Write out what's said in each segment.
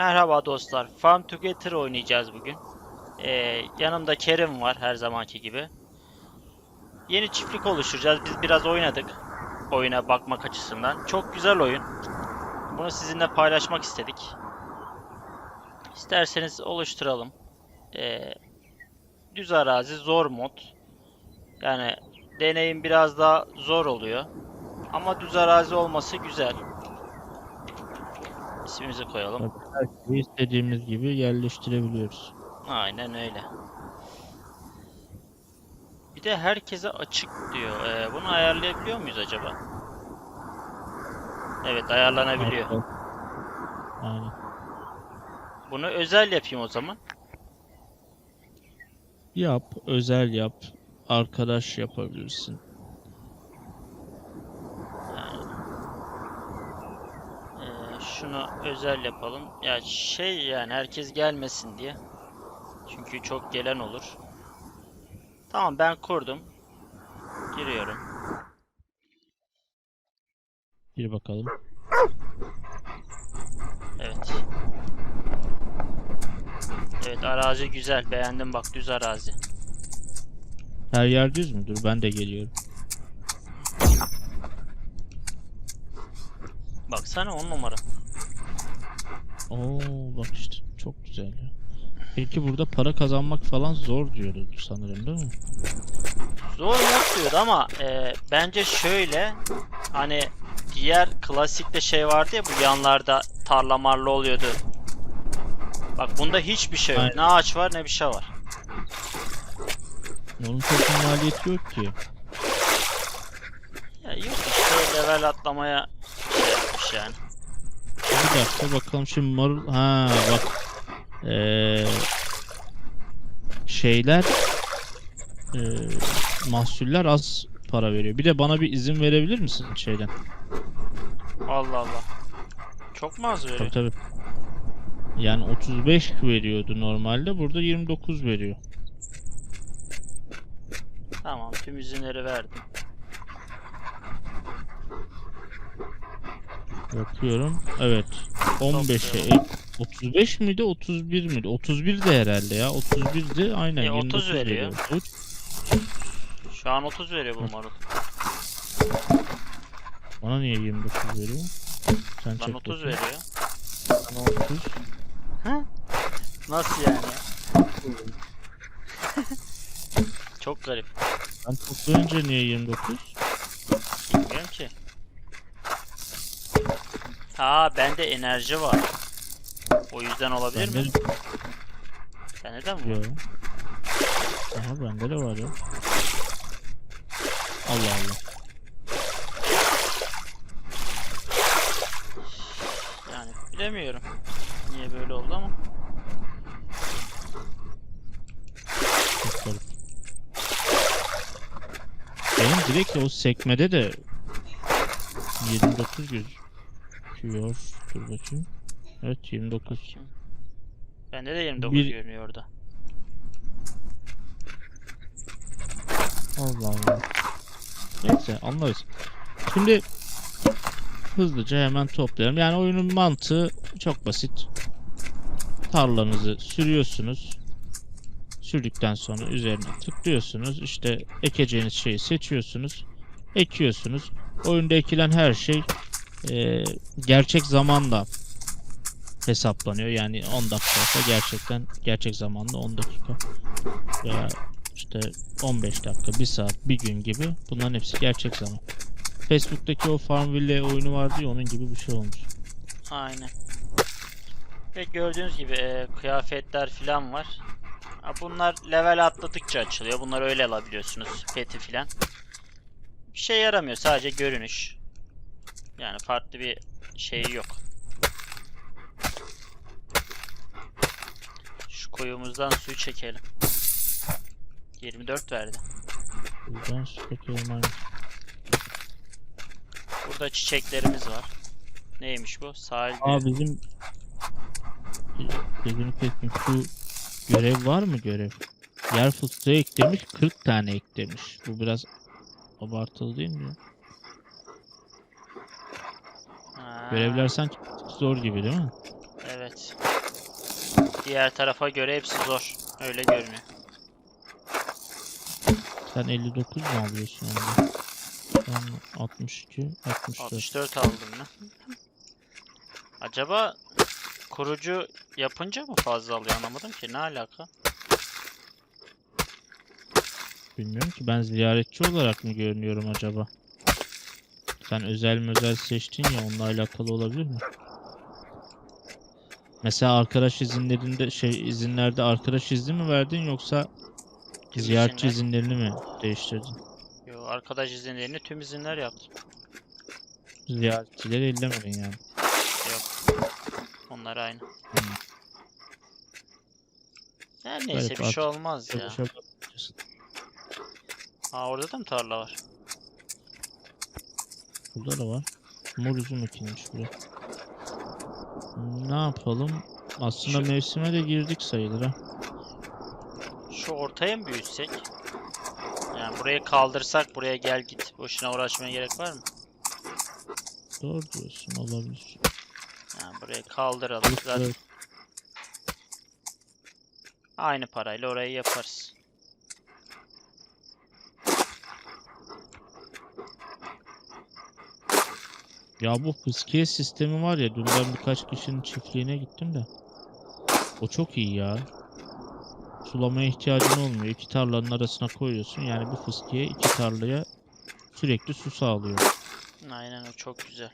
Merhaba dostlar. Farm Together oynayacağız bugün. Ee, yanımda Kerim var her zamanki gibi. Yeni çiftlik oluşturacağız. Biz biraz oynadık. Oyuna bakmak açısından. Çok güzel oyun. Bunu sizinle paylaşmak istedik. İsterseniz oluşturalım. Ee, düz arazi zor mod. Yani deneyim biraz daha zor oluyor. Ama düz arazi olması güzel. İsmimizi koyalım. Her şeyi istediğimiz gibi yerleştirebiliyoruz. Aynen öyle. Bir de herkese açık diyor. Ee, bunu ayarlayabiliyor muyuz acaba? Evet ayarlanabiliyor. Aynen. Bunu özel yapayım o zaman. Yap, özel yap, arkadaş yapabilirsin. Ee, şunu özel yapalım. Ya şey yani herkes gelmesin diye. Çünkü çok gelen olur. Tamam ben kurdum. Giriyorum. Bir bakalım. Evet. Evet arazi güzel. Beğendim bak düz arazi. Her yer düz müdür? Ben de geliyorum. Baksana on numara. Oo bak işte çok güzel ya. Peki burada para kazanmak falan zor diyordu sanırım değil mi? Zor mod diyordu ama e, bence şöyle hani diğer klasikte şey vardı ya bu yanlarda tarla marla oluyordu. Bak bunda hiçbir şey yok. Aynen. Ne ağaç var ne bir şey var. Onun çok bir maliyeti yok ki. Ya yok işte level atlamaya şey yapmış yani. Bir dakika bakalım şimdi marul... Ha bak. Ee, şeyler ee, mahsuller az para veriyor. Bir de bana bir izin verebilir misin şeyden? Allah Allah. Çok mu az veriyor? Tabii tabii. Yani 35 veriyordu normalde. Burada 29 veriyor. Tamam tüm izinleri verdim. Bakıyorum. Evet. 15'e ek- 35 miydi 31 miydi? 31 de herhalde ya. 31'di aynen. E, 30 29 veriyor. veriyor. Şu an 30 veriyor bu marul. Bana niye 29 veriyor? Sen Lan çek 30 bakayım. veriyor. Bana 30. Nasıl yani? Çok garip. Ben toplayınca niye 29? Bilmiyorum ki. Ha bende enerji var. O yüzden olabilir mi? Bende Sende de mi var? Aha bende de var ya. Allah Allah. Yani bilemiyorum. Niye böyle oldu ama. Çok garip. Benim direkt o sekmede de 29 gözüküyor. Dur bakayım. Evet 29. Bakayım. Bende de 29 Bir- görünüyor orada. Allah Allah. Neyse anlarız. Şimdi hızlıca hemen toplayalım. Yani oyunun mantığı çok basit. Tarlanızı sürüyorsunuz. Sürdükten sonra üzerine tıklıyorsunuz. İşte ekeceğiniz şeyi seçiyorsunuz. Ekiyorsunuz. Oyunda ekilen her şey eee, gerçek zamanla hesaplanıyor. Yani 10 dakika olsa gerçekten gerçek zamanlı 10 dakika veya işte 15 dakika, 1 saat, 1 gün gibi bunların hepsi gerçek zaman. Facebook'taki o Farmville oyunu vardı ya onun gibi bir şey olmuş. Aynen. Ve gördüğünüz gibi e, kıyafetler filan var. Bunlar level atladıkça açılıyor. Bunları öyle alabiliyorsunuz. Peti filan. Bir şey yaramıyor. Sadece görünüş. Yani farklı bir şeyi yok. Şu koyumuzdan suyu çekelim. 24 verdi. Buradan sürekli aynı. Burada çiçeklerimiz var. Neymiş bu? Sahilde. Aa bizim Gözünü kestim şu görev var mı görev? Yer fıstığı eklemiş 40 tane eklemiş. Bu biraz abartılı değil mi ya? Ha, Görevler sanki zor gibi değil mi? Evet. Diğer tarafa göre hepsi zor. Öyle görünüyor. Sen 59 mu alıyorsun onda? Ben 62, 64. 64 aldım ben. Acaba kurucu yapınca mı fazla alıyor anlamadım ki ne alaka? Bilmiyorum ki ben ziyaretçi olarak mı görünüyorum acaba? Sen özel özel seçtin ya onunla alakalı olabilir mi? Mesela arkadaş izinlerinde şey izinlerde arkadaş izni mi verdin yoksa Tüm ziyaretçi izinler. izinlerini mi değiştirdin? Yo arkadaş izinlerini tüm izinler yaptım. Ziyaretçileri ellemedin yani. Onlar aynı. Hmm. Her neyse Garip, bir şey olmaz ya. Bakıyorsun. Aa orada da mı tarla var? Burada da var. Mor üzüm ekilmiş buraya. Ne yapalım? Aslında Şu- mevsime de girdik sayılır ha. Şu ortaya mı büyütsek? Yani burayı kaldırsak buraya gel git. Boşuna uğraşmaya gerek var mı? Doğru diyorsun olabilir. Yani burayı kaldıralım. Zaten da- aynı parayla orayı yaparız. Ya bu fıskiye sistemi var ya dün ben birkaç kişinin çiftliğine gittim de. O çok iyi ya. Sulamaya ihtiyacın olmuyor. İki tarlanın arasına koyuyorsun. Yani bu fıskiye iki tarlaya sürekli su sağlıyor. Aynen o çok güzel.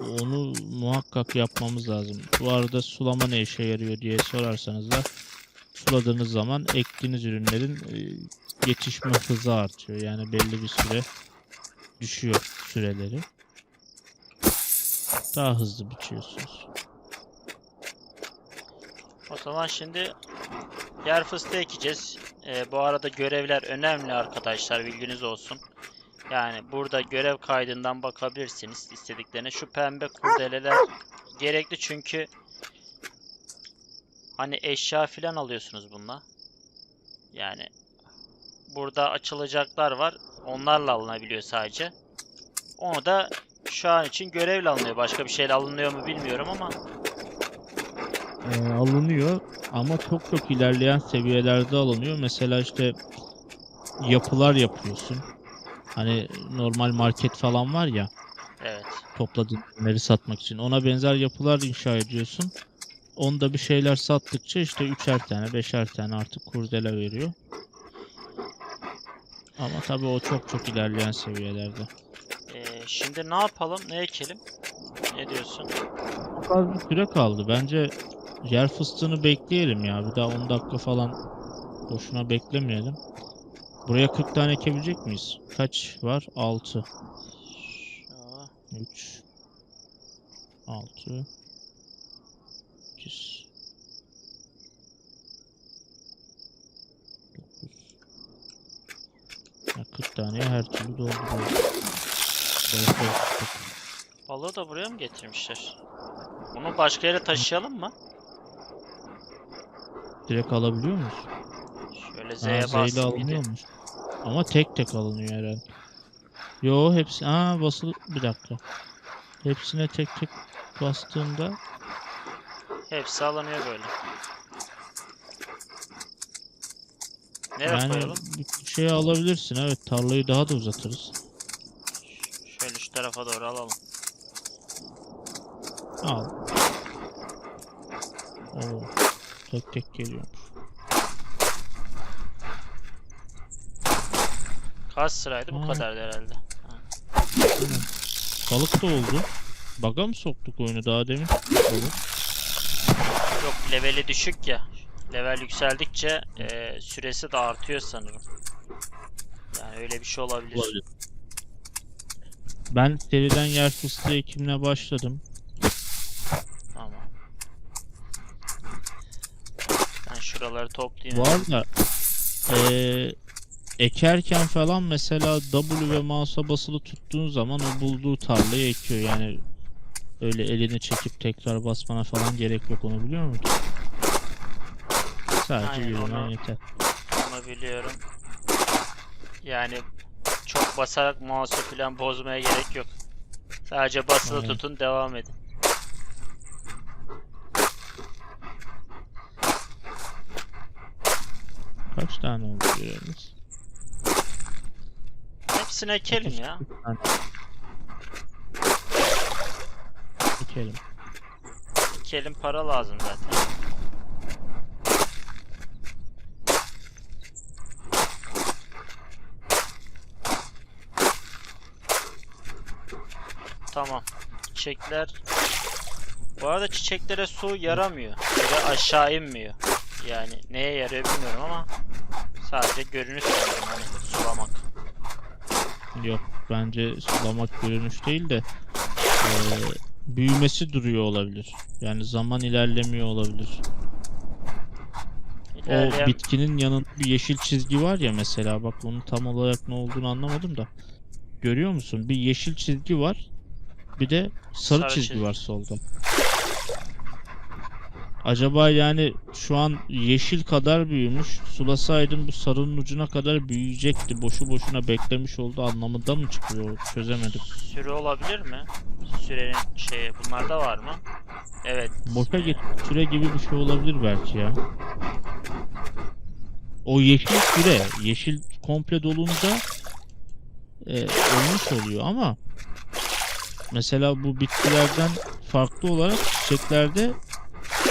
Onu muhakkak yapmamız lazım. Bu arada sulama ne işe yarıyor diye sorarsanız da suladığınız zaman ektiğiniz ürünlerin e, yetişme hızı artıyor. Yani belli bir süre düşüyor süreleri. Daha hızlı biçiyorsunuz. O zaman şimdi yer fıstığı ekeceğiz. Ee, bu arada görevler önemli arkadaşlar bilginiz olsun. Yani burada görev kaydından bakabilirsiniz istediklerine. Şu pembe kurdeleler gerekli çünkü hani eşya filan alıyorsunuz bununla. Yani burada açılacaklar var. Onlarla alınabiliyor sadece. Onu da şu an için görevle alınıyor. Başka bir şeyle alınıyor mu bilmiyorum ama Ee, alınıyor ama çok çok ilerleyen seviyelerde alınıyor. Mesela işte yapılar yapıyorsun. Hani normal market falan var ya evet. topladığın ürünleri satmak için. Ona benzer yapılar inşa ediyorsun. Onda bir şeyler sattıkça işte üçer tane, beşer tane artık kurdele veriyor. Ama tabii o çok çok ilerleyen seviyelerde. Şimdi ne yapalım? Ne ekelim? Ne diyorsun? Çok az bir süre kaldı. Bence yer fıstığını bekleyelim ya. Bir daha 10 dakika falan boşuna beklemeyelim. Buraya 40 tane ekebilecek miyiz? Kaç var? 6. Şu- 3 6 8 9 40 taneye her türlü dolduruyor. Balığı da buraya mı getirmişler? Bunu başka yere taşıyalım mı? Direkt alabiliyor muyuz? Şöyle Z'ye bastım alınıyormuş. Ama tek tek alınıyor herhalde. Yo hepsi aa basılı bir dakika. Hepsine tek tek bastığında Hepsi alınıyor böyle. Nereye yani koyalım? bir şey alabilirsin evet tarlayı daha da uzatırız. Şu tarafa doğru alalım. Al. Oo. Tek tek geliyormuş. Kaç sıraydı? Bu Ha. kadardı herhalde. Aynen. Balık da oldu. Baga mı soktuk oyunu daha demin? Balık. Yok leveli düşük ya. Level yükseldikçe eee, süresi de artıyor sanırım. Yani öyle bir şey olabilir. Olabilir. Ben seriden yer fıstığı ekimine başladım. Tamam. Ben şuraları toplayayım. Bu arada eee, ekerken falan mesela W ve mouse'a basılı tuttuğun zaman o bulduğu tarlayı ekiyor. Yani öyle elini çekip tekrar basmana falan gerek yok onu biliyor musun? Sadece yürümen yeter. Onu biliyorum. Yani çok basarak mouse'u falan bozmaya gerek yok. Sadece basılı Aynen. tutun devam edin. Kaç tane oldu görevimiz? Hepsini ekelim ya. Ekelim. Ekelim para lazım zaten. Tamam. Çiçekler. Bu arada çiçeklere su yaramıyor. Ve aşağı inmiyor. Yani neye yarıyor bilmiyorum ama sadece görünüş sanırım hani sulamak. Yok bence sulamak görünüş değil de eee, büyümesi duruyor olabilir. Yani zaman ilerlemiyor olabilir. O bitkinin yanında bir yeşil çizgi var ya mesela bak onun tam olarak ne olduğunu anlamadım da. Görüyor musun? Bir yeşil çizgi var. Bir de sarı, Sarı çizgi, çizgi. var solda. Acaba yani şu an yeşil kadar büyümüş. Sulasaydın bu sarının ucuna kadar büyüyecekti. Boşu boşuna beklemiş oldu anlamında mı çıkıyor? Çözemedim. süre olabilir mi? Sürenin şey bunlarda var mı? Evet. Boşa git süre gibi bir şey olabilir belki ya. O yeşil süre, yeşil komple dolunca e, olmuş oluyor ama mesela bu bitkilerden farklı olarak çiçeklerde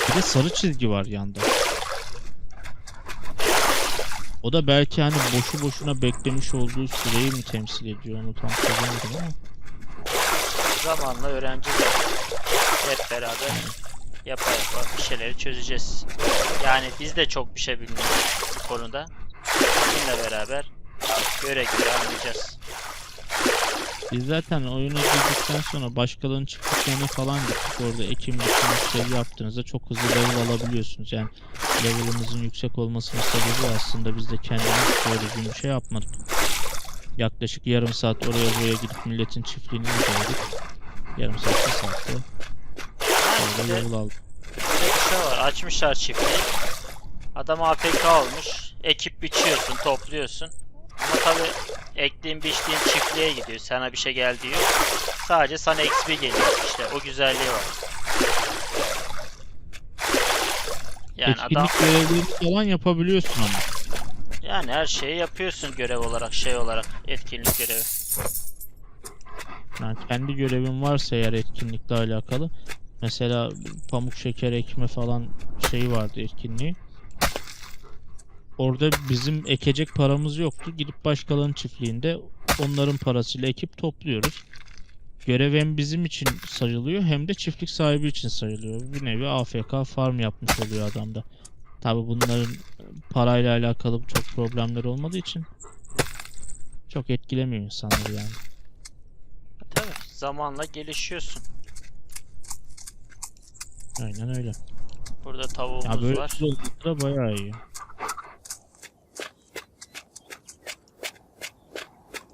bir de sarı çizgi var yanda. O da belki hani boşu boşuna beklemiş olduğu süreyi mi temsil ediyor onu tam çözemedim ama. Zamanla öğreneceğiz. Hep beraber yapa yapa bir şeyleri çözeceğiz. Yani biz de çok bir şey bilmiyoruz bu konuda. Sizinle beraber göre göre anlayacağız. Biz zaten oyuna girdikten sonra başkalarının çiftliklerine falan gittik. Orada ekim biçim şey yaptığınızda çok hızlı level alabiliyorsunuz. Yani level'ımızın yüksek olmasının sebebi aslında biz de kendimiz böyle düzgün bir şey yapmadık. Yaklaşık yarım saat oraya buraya gidip milletin çiftliğini inceledik. Yarım saat bir saatte orada level aldık. şey var. Açmışlar çiftliği. Adam AFK olmuş. Ekip biçiyorsun, topluyorsun. Ama tabi ektiğin biçtiğin çiftliğe gidiyor. Sana bir şey gel diyor. Sadece sana XP geliyor. İşte o güzelliği var. Yani adam Etkinlik görevleri falan yapabiliyorsun ama. Yani her şeyi yapıyorsun görev olarak, şey olarak, etkinlik görevi. Yani kendi görevin varsa eğer etkinlikle alakalı. Mesela pamuk şeker ekme falan şeyi vardı etkinliği. Orada bizim ekecek paramız yoktu. Gidip başkalarının çiftliğinde onların parasıyla ekip topluyoruz. Görev hem bizim için sayılıyor hem de çiftlik sahibi için sayılıyor. Bir nevi AFK farm yapmış oluyor adam da. Tabi bunların parayla alakalı çok problemler olmadığı için çok etkilemiyor insanları yani. Tabii zamanla gelişiyorsun. Aynen öyle. Burada Ya tavuğumuz böyle var. bayağı iyi.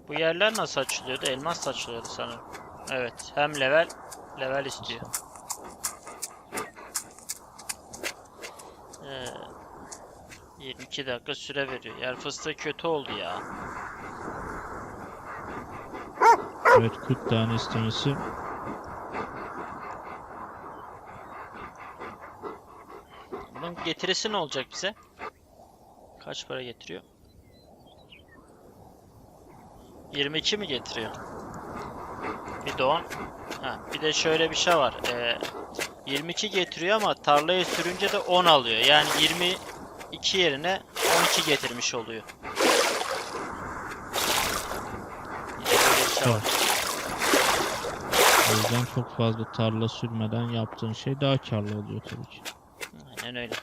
Bu yerler nasıl açılıyordu? Elmas açılıyordu sanırım. Evet, hem level level istiyor. Ee, 22 dakika süre veriyor. Yer fıstığı kötü oldu ya. Evet 40 tane istemesi. Bunun getirisi ne olacak bize? Kaç para getiriyor? 22 mi getiriyor? Bir de 10. Ha, bir de şöyle bir şey var. Ee, 22 getiriyor ama tarlaya sürünce de 10 alıyor. Yani 22 yerine 12 getirmiş oluyor. Var. O yüzden çok fazla tarla sürmeden yaptığın şey daha karlı oluyor tabii ki. Aynen öyle.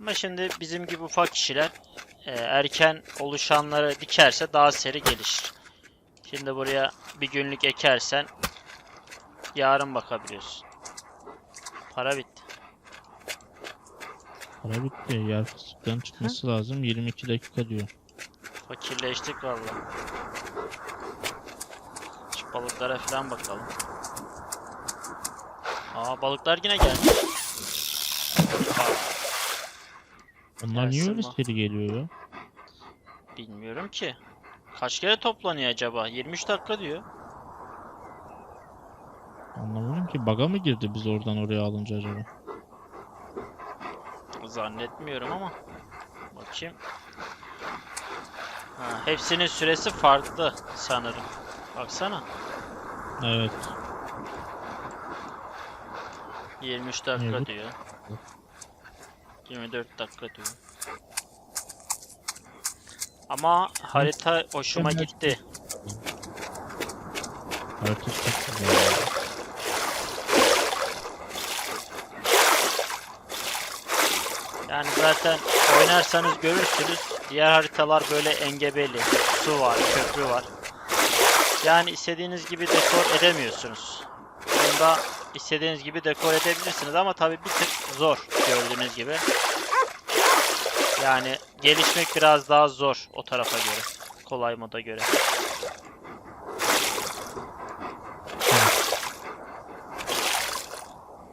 Ama şimdi bizim gibi ufak kişiler e, erken oluşanları dikerse daha seri gelişir. Şimdi buraya bir günlük ekersen yarın bakabiliyorsun. Para bitti. Para bitti. Yer fıstıkların çıkması lazım. 22 dakika diyor. Fakirleştik valla. Şu balıklara falan bakalım. Aa balıklar yine gelmiş. Onlar niye öyle Gelsin seri geliyor ya? Bilmiyorum ki. Kaç kere toplanıyor acaba? 23 dakika diyor. Anlamadım ki. Baga mı girdi biz oradan oraya alınca acaba? Zannetmiyorum ama. Bakayım. Ha, hepsinin süresi farklı sanırım. Baksana. Evet. 23 dakika diyor. 24 dakika diyor. Ama harita hoşuma gitti. Harita. Yani zaten oynarsanız görürsünüz. Diğer haritalar böyle engebeli. Su var, köprü var. Yani istediğiniz gibi dekor edemiyorsunuz. Bunda istediğiniz gibi dekor edebilirsiniz ama tabii bir tık zor gördüğünüz gibi. Yani gelişmek biraz daha zor o tarafa göre. Kolay moda göre.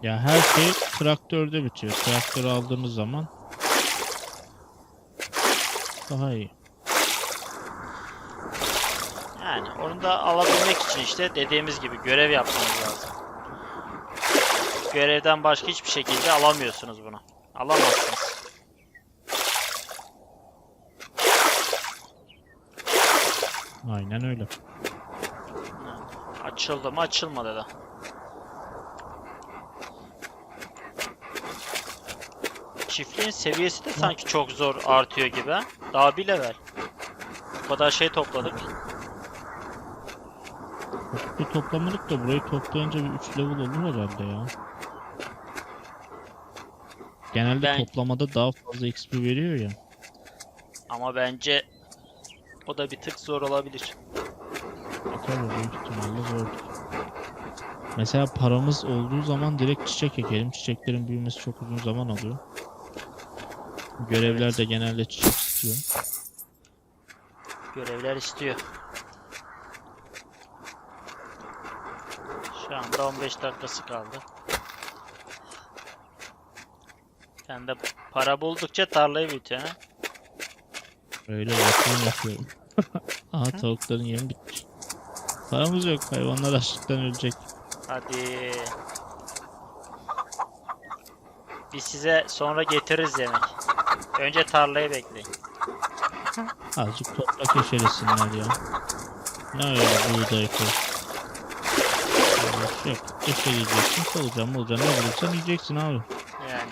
Ya her şey traktörde bitiyor. Traktör aldığımız zaman daha iyi. Yani onu da alabilmek için işte dediğimiz gibi görev yapmanız lazım. Görevden başka hiçbir şekilde alamıyorsunuz bunu. Alamazsınız. Aynen öyle. Açıldı mı açılmadı da. Çiftliğin seviyesi de sanki çok zor artıyor gibi ha. Daha bir level. Bu kadar şey topladık. Bu toplamadık da burayı toplayınca bir 3 level olur herhalde ya. Genelde Ben- toplamada daha fazla XP veriyor ya. Ama bence o da bir tık zor olabilir. Tabii büyük ihtimalle zordur. Mesela paramız olduğu zaman direkt çiçek ekelim. Çiçeklerin büyümesi çok uzun zaman alıyor. Görevler de genelde çiçek istiyor. Görevler istiyor. Şu anda 15 dakikası kaldı. Sen de para buldukça tarlayı büyütüyorsun ha. Öyle yatırım yapıyorum. Aha tavukların yemi bitmiş. Paramız yok. Hayvanlar açlıktan ölecek. Hadi. Biz size sonra getiririz yemek. Önce tarlayı bekleyin. Azıcık toprak eşelesinler ya. Ne öyle buğday koy. Şey yok. Eşeleyeceksin, solucan molucan ne bulursan yiyeceksin abi. Yani.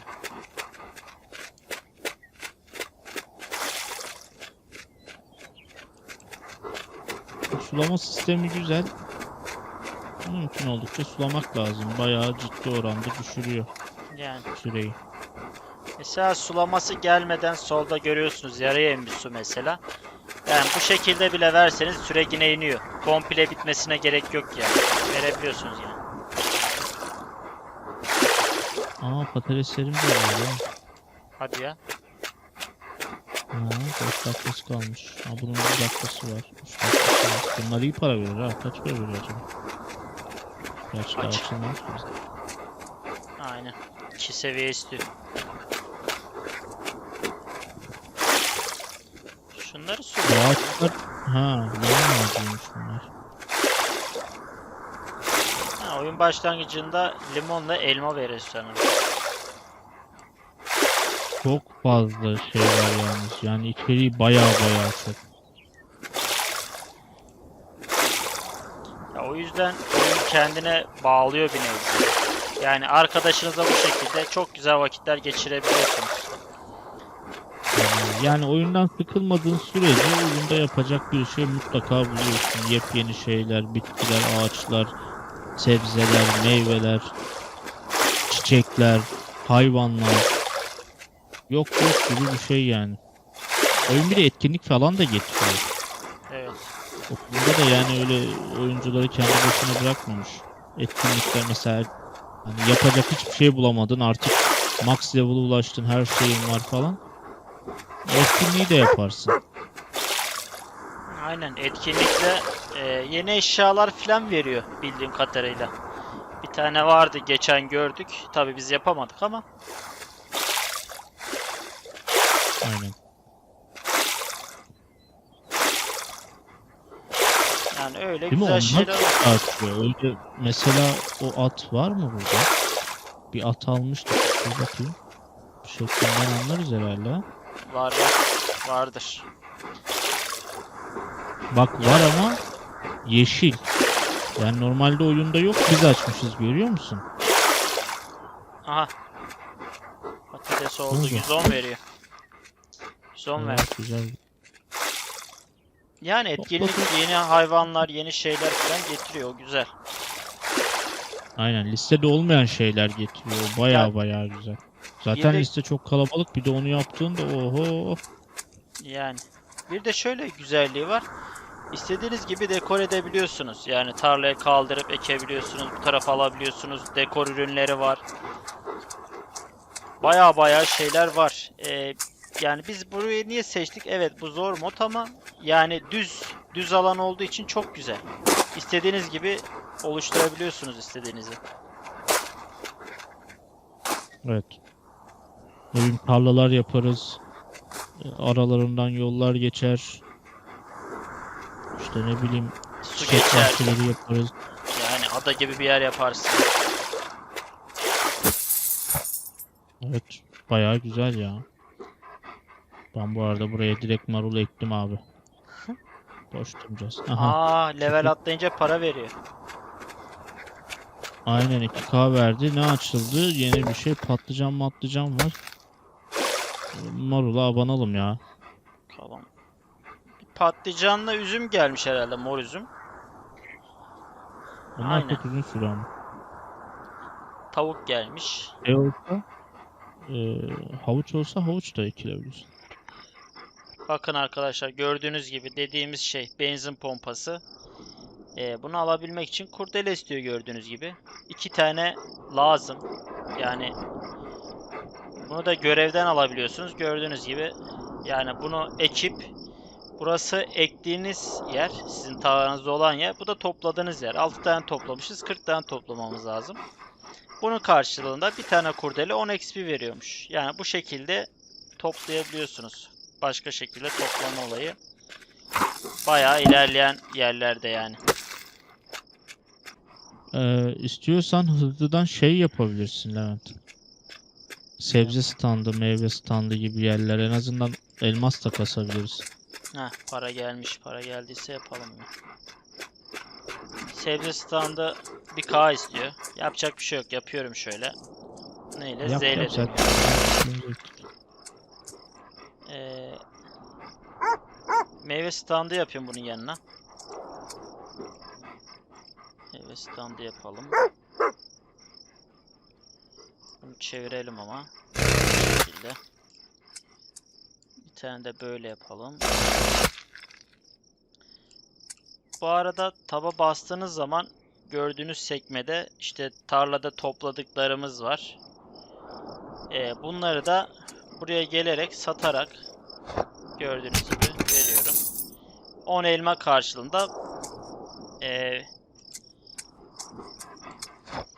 Bu sulama sistemi güzel. Mümkün oldukça sulamak lazım. Bayağı ciddi oranda düşürüyor Yani. süreyi. Mesela sulaması gelmeden solda görüyorsunuz yarıya inmiş su mesela. Yani bu şekilde bile verseniz süre yine iniyor. Komple bitmesine gerek yok yani. Verebiliyorsunuz yani. Aa patateslerim de var ya. Hadi ya. Ha, 5 dakikası kalmış. Ha bunun 1 dakikası var. 3 dakikası var. Bunlar iyi para verir ha. Kaç para veriyor acaba? Gerçi daha açılmamış bizde. Aynen. 2 seviye istiyor. Şunları sula. ağaçlar... Ha, limon ağacıymış bunlar. Ha, oyun başlangıcında limonla elma verir sanırım. Çok fazla şey var yalnız. Yani içeriği baya baya çok. Ya o yüzden oyun kendine bağlıyor bir nevi. Yani arkadaşınızla bu şekilde çok güzel vakitler geçirebiliyorsunuz. Yani, yani oyundan sıkılmadığın sürece oyunda yapacak bir şey mutlaka buluyorsun. Yepyeni şeyler, bitkiler, ağaçlar, sebzeler, meyveler, çiçekler, hayvanlar. Yok yok gibi bir şey yani. Oyun bir de etkinlik falan da getiriyor. Evet. Okulda da yani öyle oyuncuları kendi başına bırakmamış. Etkinlikler mesela hani yapacak hiçbir şey bulamadın artık max level'a ulaştın her şeyin var falan. Etkinliği de yaparsın. Aynen etkinlikle e, yeni eşyalar falan veriyor bildiğim kadarıyla. Bir tane vardı geçen gördük. Tabi biz yapamadık ama Aynen. yani öyle Değil mi? güzel Onlar şeyler var. artıyor. Öyle mesela o at var mı burada? Bir at almıştık. Bir bakayım. Şeklinden anlarız herhalde. ha? Var var. Vardır. Bak var ama yeşil. Yani normalde oyunda yok. Biz açmışız görüyor musun? Aha. Patates oldu. oldu? 110 veriyor. 110 ver. Evet, güzel. Yani etkinlik yeni hayvanlar, yeni şeyler falan getiriyor. Güzel. Aynen listede olmayan şeyler getiriyor. Baya Ya- baya güzel. Zaten Yedek- liste çok kalabalık. Bir de onu yaptığında oho. Yani. Bir de şöyle güzelliği var. İstediğiniz gibi dekor edebiliyorsunuz. Yani tarlaya kaldırıp ekebiliyorsunuz. Bu tarafa alabiliyorsunuz. Dekor ürünleri var. Baya baya şeyler var. Ee, yani biz burayı niye seçtik? Evet bu zor mod ama yani düz düz alan olduğu için çok güzel. İstediğiniz gibi oluşturabiliyorsunuz istediğinizi. Evet. Ne bileyim tarlalar yaparız. E, Aralarından yollar geçer. İşte ne bileyim Su geçer. yaparız. Yani ada gibi bir yer yaparsın. Evet. Bayağı güzel ya. Ben bu arada buraya direkt marul ektim abi. Boş duracağız. Aha. Aa level atlayınca para veriyor. Aynen 2K verdi. Ne açıldı? Yeni bir şey. Patlıcan matlıcan var. Marula abanalım ya. Tamam. Patlıcanla üzüm gelmiş herhalde mor üzüm. Bunlar Aynen. çok uzun süre ama. Tavuk gelmiş. E olsa e, havuç olsa havuç da ekilebilir. Bakın arkadaşlar gördüğünüz gibi dediğimiz şey benzin pompası. Ee, bunu alabilmek için kurdele istiyor gördüğünüz gibi. İki tane lazım. Yani bunu da görevden alabiliyorsunuz. Gördüğünüz gibi yani bunu ekip burası ektiğiniz yer. Sizin tarlanızda olan yer. Bu da topladığınız yer. 6 tane toplamışız. 40 tane toplamamız lazım. Bunun karşılığında bir tane kurdele 10 XP veriyormuş. Yani bu şekilde toplayabiliyorsunuz başka şekilde toplama olayı bayağı ilerleyen yerlerde yani. Ee, istiyorsan hızlıdan şey yapabilirsin Levent. Sebze standı, meyve standı gibi yerler en azından elmas da kasabiliriz. Heh, para gelmiş. Para geldiyse yapalım ya. Sebze standı bir K istiyor. Yapacak bir şey yok. Yapıyorum şöyle. Neyle? Yap, Z ile Ee, meyve standı yapıyorum bunun yanına. Meyve standı yapalım. Bunu çevirelim ama. Bu. Bir tane de böyle yapalım. Bu arada taba bastığınız zaman gördüğünüz sekmede işte tarlada topladıklarımız var. Ee, bunları da buraya gelerek satarak gördüğünüz gibi veriyorum. 10 elma karşılığında ee,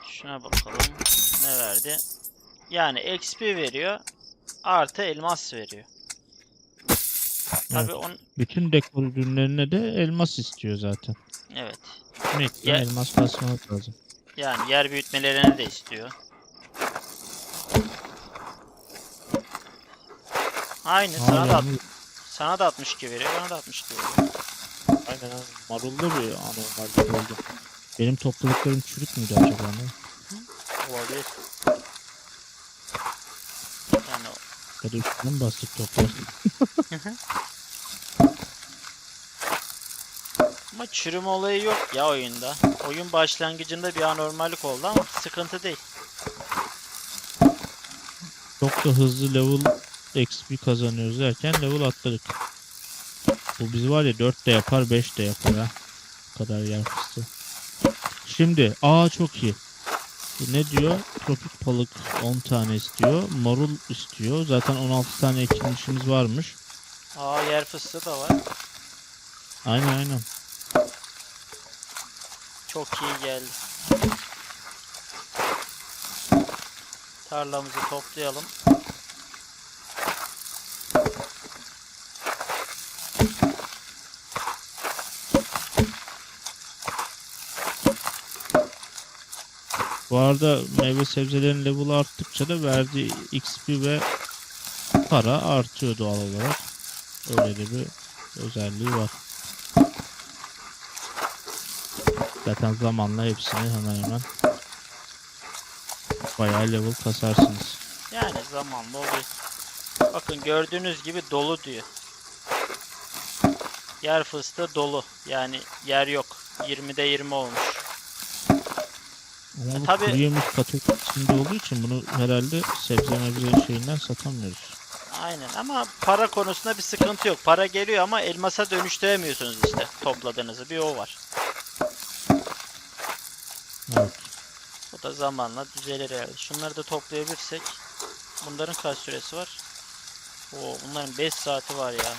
şuna bakalım ne verdi. Yani XP veriyor artı elmas veriyor. Tabii on Bütün dekor ürünlerine de elmas istiyor zaten. evet. Sürekli Ya- elmas kasmak lazım. Yani yer büyütmelerini de istiyor. Aynı sana da, sana da 62 veriyor bana da 62 veriyor. Aynen aynen. Marulda bir anormal oldu. Benim topladıklarım çürük müydü acaba ne? Olabilir. Yani Ya da üstüne mi bastık toplar? ama çürüme olayı yok ya oyunda. Oyun başlangıcında bir anormallik oldu ama sıkıntı değil. Çok da hızlı level XP kazanıyoruz derken level atladık. Bu biz var ya 4 de yapar 5 de yapar ha. Bu kadar yer fıstığı. Şimdi aa çok iyi. Bu Ne diyor? Tropik balık 10 tane istiyor. Marul istiyor. Zaten 16 tane ekilmişimiz varmış. Aa yer fıstığı da var. Aynen aynen. Çok iyi geldi. Tarlamızı toplayalım. Bu arada meyve sebzelerin level arttıkça da verdiği XP ve para artıyor doğal olarak. Öyle de bir özelliği var. Zaten zamanla hepsini hemen hemen bayağı level kasarsınız. Yani zamanla oluyor. Bakın gördüğünüz gibi dolu diyor. Yer fıstığı dolu. Yani yer yok. 20'de 20 olmuş. Ama bu tabii- kuru yemiş paket içinde olduğu için bunu herhalde sebze mebze şeyinden satamıyoruz. Aynen ama para konusunda bir sıkıntı yok. Para geliyor ama elmasa dönüştüremiyorsunuz işte topladığınızı. Bir o var. Evet. Bu da zamanla düzelir herhalde. Şunları da toplayabilirsek. Bunların kaç süresi var? Oo, bunların 5 saati var ya.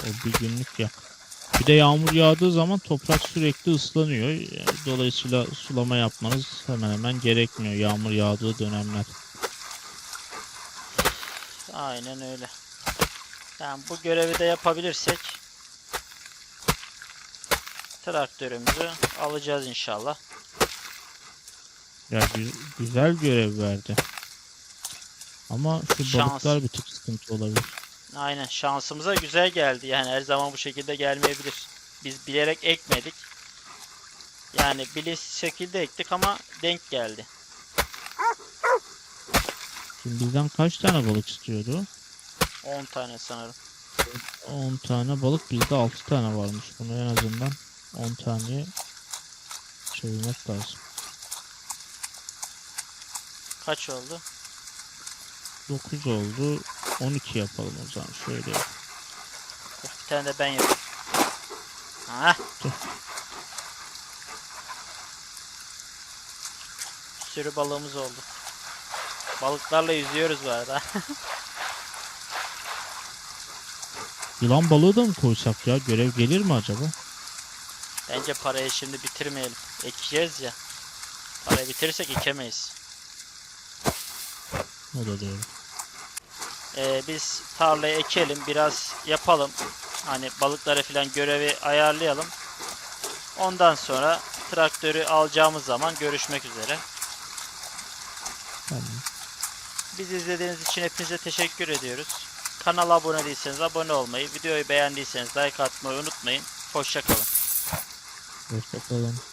O bir günlük yak. Bir de yağmur yağdığı zaman toprak sürekli ıslanıyor. Dolayısıyla sulama yapmanız hemen hemen gerekmiyor yağmur yağdığı dönemler. Aynen öyle. Yani bu görevi de yapabilirsek traktörümüzü alacağız inşallah. Ya gü- güzel görev verdi. Ama şu Şans. balıklar bir tık sıkıntı olabilir. Aynen şansımıza güzel geldi. Yani her zaman bu şekilde gelmeyebilir. Biz bilerek ekmedik. Yani bilinçsiz şekilde ektik ama denk geldi. Şimdi bizden kaç tane balık istiyordu? 10 tane sanırım. 10 tane balık bizde 6 tane varmış. Bunu en azından 10 taneye çevirmek lazım. Kaç oldu? 9 oldu. 12 yapalım o zaman. Şöyle bir tane de ben yapayım. Dur. Bir sürü balığımız oldu. Balıklarla yüzüyoruz bu arada. Yılan balığı da mı koysak ya? Görev gelir mi acaba? Bence parayı şimdi bitirmeyelim. Ekeceğiz ya. Parayı bitirirsek ekemeyiz. O da doğru. Ee, biz tarlayı ekelim, biraz yapalım. Hani balıkları falan görevi ayarlayalım. Ondan sonra traktörü alacağımız zaman görüşmek üzere. Tamam. Bizi izlediğiniz için hepinize teşekkür ediyoruz. Kanala abone değilseniz abone olmayı, videoyu beğendiyseniz like atmayı unutmayın. Hoşçakalın. Hoşçakalın.